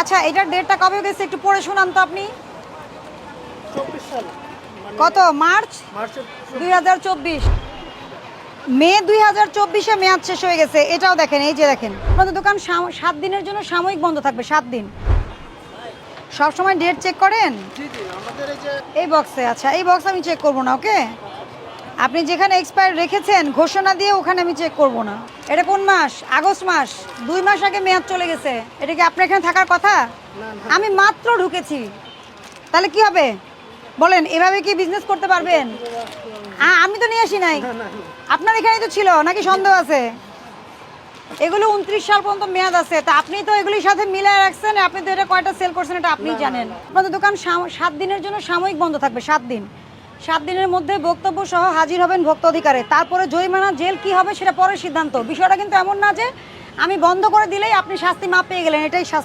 আচ্ছা এটার ডেটটা কবে গেছে? একটু পড়ে শোনান তো আপনি। কত? মার্চ? দুই হাজার চব্বিশ। মে দুই হাজার চব্বিশে মেয়াদ শেষ হয়ে গেছে। এটাও দেখেন এই যে দেখেন। আপনাদের দোকান সাত দিনের জন্য সাময়িক বন্ধ থাকবে সাত দিন। সব সময় ডেট চেক করেন এই বক্সে আচ্ছা এই বক্স আমি চেক করব না ওকে আপনি যেখানে এক্সপায়ার রেখেছেন ঘোষণা দিয়ে ওখানে আমি চেক করব না। এটা কোন মাস? আগস্ট মাস। দুই মাস আগে মেয়াদ চলে গেছে। এটা কি আপনার এখানে থাকার কথা? আমি মাত্র ঢুকেছি। তাহলে কি হবে? বলেন এভাবে কি বিজনেস করতে পারবেন? আমি তো নিয়ে আসি নাই। আপনার এখানেই তো ছিল নাকি সন্দেহ আছে? এগুলো উনত্রিশ সাল পর্যন্ত মেয়াদ আছে। তা আপনি তো এগুলির সাথে মিলায় রাখছেন আপনি তো এটা কয়টা সেল করছেন এটা আপনিই জানেন। আপনাদের দোকান সাত দিনের জন্য সাময়িক বন্ধ থাকবে সাত দিন। সাত দিনের মধ্যে বক্তব্য সহ হাজির হবেন ভক্ত অধিকারে। তারপরে জরিমানা, জেল কি হবে সেটা পরের সিদ্ধান্ত। বিষয়টা কিন্তু এমন না যে আমি বন্ধ করে দিলেই আপনি শাস্তি মাপ পেয়ে গেলেন, এটাই শাস্তি।